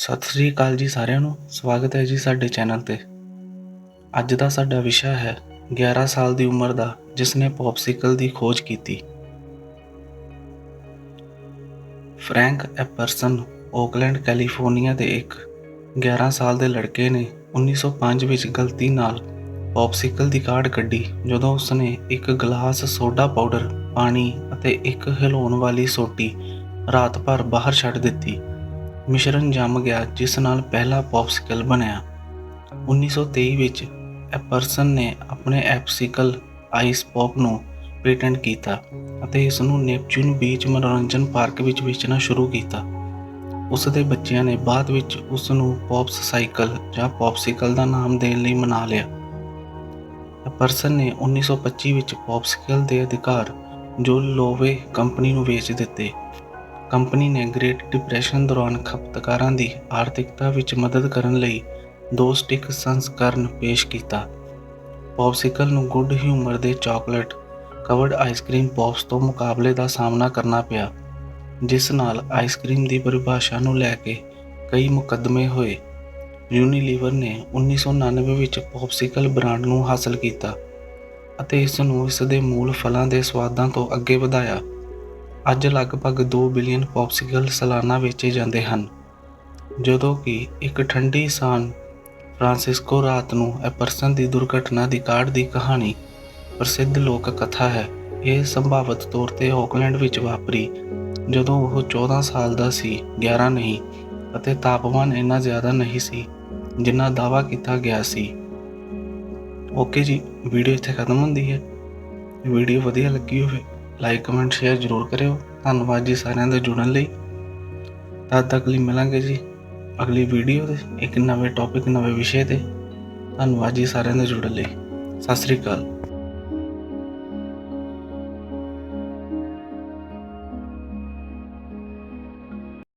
ਸਤਿ ਸ੍ਰੀ ਅਕਾਲ ਜੀ ਸਾਰਿਆਂ ਨੂੰ, ਸਵਾਗਤ ਹੈ ਜੀ ਸਾਡੇ ਚੈਨਲ ਤੇ। ਅੱਜ ਦਾ ਸਾਡਾ ਵਿਸ਼ਾ ਹੈ 11 ਸਾਲ ਦੀ ਉਮਰ ਦਾ ਜਿਸ ਨੇ ਪੌਪਸਿਕਲ ਦੀ ਖੋਜ ਕੀਤੀ। ਫ੍ਰੈਂਕ ਐਪਰਸਨ, ਓਕਲੈਂਡ, ਕੈਲੀਫੋਰਨੀਆ ਦੇ ਇੱਕ 11 ਸਾਲ ਦੇ ਲੜਕੇ ਨੇ 1905 ਵਿੱਚ ਗਲਤੀ ਨਾਲ ਪੌਪਸਿਕਲ ਦੀ ਕਾਢ ਕੱਢੀ, ਜਦੋਂ ਉਸਨੇ ਇੱਕ ਗਲਾਸ ਸੋਡਾ ਪਾਊਡਰ, ਪਾਣੀ ਅਤੇ ਇੱਕ ਹਿਲਾਉਣ ਵਾਲੀ ਸੋਟੀ ਰਾਤ ਭਰ ਬਾਹਰ ਛੱਡ ਦਿੱਤੀ। ਮਿਸ਼ਰਣ ਜੰਮ ਗਿਆ ਜਿਸ ਨਾਲ ਪਹਿਲਾ ਪੌਪਸਿਕਲ ਬਣਿਆ। 1923 ਵਿੱਚ ਐਪਰਸਨ ਨੇ ਆਪਣੇ ਐਪਸਿਕਲ ਆਈਸ ਪੌਪ ਨੂੰ ਪੇਟੈਂਟ ਕੀਤਾ ਅਤੇ ਇਸ ਨੂੰ ਨੇਪਚੂਨ ਬੀਚ ਮਨੋਰੰਜਨ ਪਾਰਕ ਵਿੱਚ ਵੇਚਣਾ ਸ਼ੁਰੂ ਕੀਤਾ। ਉਸ ਦੇ ਬੱਚਿਆਂ ਨੇ ਬਾਅਦ ਵਿੱਚ ਉਸ ਨੂੰ ਪੌਪਸ ਸਾਈਕਲ ਜਾਂ ਪੌਪਸਿਕਲ ਦਾ ਨਾਮ ਦੇਣ ਲਈ ਮਨਾ ਲਿਆ। ਐਪਰਸਨ ਨੇ 1925 ਵਿੱਚ ਪੌਪਸਿਕਲ ਦੇ ਅਧਿਕਾਰ ਜੋ ਲੋਵੇ ਕੰਪਨੀ ਨੂੰ ਵੇਚ ਦਿੱਤੇ। ਕੰਪਨੀ ਨੇ ਗ੍ਰੇਟ ਡਿਪਰੈਸ਼ਨ ਦੌਰਾਨ ਖਪਤਕਾਰਾਂ ਦੀ ਆਰਥਿਕਤਾ ਵਿੱਚ ਮਦਦ ਕਰਨ ਲਈ ਦੋ ਸਟਿਕ ਸੰਸਕਰਨ ਪੇਸ਼ ਕੀਤਾ। ਪੌਪਸਿਕਲ ਨੂੰ ਗੁੱਡ ਹਿਊਮਰ ਦੇ chocolate, covered ice cream pops ਤੋਂ ਮੁਕਾਬਲੇ ਦਾ ਸਾਹਮਣਾ ਕਰਨਾ ਪਿਆ, ਜਿਸ ਨਾਲ ਆਈਸਕ੍ਰੀਮ ਦੀ ਪਰਿਭਾਸ਼ਾ ਨੂੰ ਲੈ ਕੇ ਕਈ ਮੁਕੱਦਮੇ ਹੋਏ। ਯੂਨੀਲੀਵਰ ਨੇ 1999 ਵਿੱਚ ਪੌਪਸਿਕਲ ਬ੍ਰਾਂਡ ਨੂੰ ਹਾਸਲ ਕੀਤਾ ਅਤੇ ਇਸ ਨੂੰ ਇਸ ਦੇ ਮੂਲ ਫਲਾਂ ਦੇ ਸਵਾਦਾਂ ਤੋਂ ਅੱਗੇ ਵਧਾਇਆ। ਅੱਜ ਲਗਭਗ 2 ਬਿਲੀਅਨ ਪੌਪਸਿਕਲ ਸਾਲਾਨਾ ਵੇਚੇ ਜਾਂਦੇ ਹਨ। ਜਦੋਂ ਕਿ ਇੱਕ ਠੰਡੀ ਸਾਨ ਫ੍ਰਾਂਸਿਸਕੋ ਰਾਤ ਨੂੰ ਐਪਰਸਨ ਦੀ ਦੁਰਘਟਨਾ ਦੀ ਕਾਢ ਦੀ ਕਹਾਣੀ ਪ੍ਰਸਿੱਧ ਲੋਕ ਕਥਾ ਹੈ। ਇਹ ਸੰਭਾਵਤ ਤੌਰ ਤੇ ਆਕਲੈਂਡ ਵਿੱਚ ਵਾਪਰੀ, ਜਦੋਂ ਉਹ 14 ਸਾਲ ਦਾ ਸੀ 11 ਨਹੀਂ, ਅਤੇ ਤਾਪਮਾਨ ਇੰਨਾ ਜ਼ਿਆਦਾ ਨਹੀਂ ਸੀ, ਜਿੰਨਾ ਦਾਵਾ ਕੀਤਾ ਗਿਆ ਸੀ। ਓਕੇ ਜੀ, ਵੀਡੀਓ ਇੱਥੇ ਖਤਮ ਹੁੰਦੀ ਹੈ। ਵੀਡੀਓ ਵਧੀਆ ਲੱਗੀ ਹੋਵੇ ਲਾਈਕ ਕਮੈਂਟ ਸ਼ੇਅਰ ਜ਼ਰੂਰ ਕਰਿਓ। ਧੰਨਵਾਦ ਜੀ ਸਾਰਿਆਂ ਦੇ ਜੁੜਨ ਲਈ। ਤਦ ਤੱਕ ਲਈ ਮਿਲਾਂਗੇ ਜੀ ਅਗਲੀ ਵੀਡੀਓ ਤੇ, ਇੱਕ ਨਵੇਂ ਟੌਪਿਕ ਨਵੇਂ ਵਿਸ਼ੇ ਤੇ। ਧੰਨਵਾਦ ਜੀ ਸਾਰਿਆਂ ਦੇ ਜੁੜਨ ਲਈ। ਸਤਿ ਸ੍ਰੀ ਅਕਾਲ।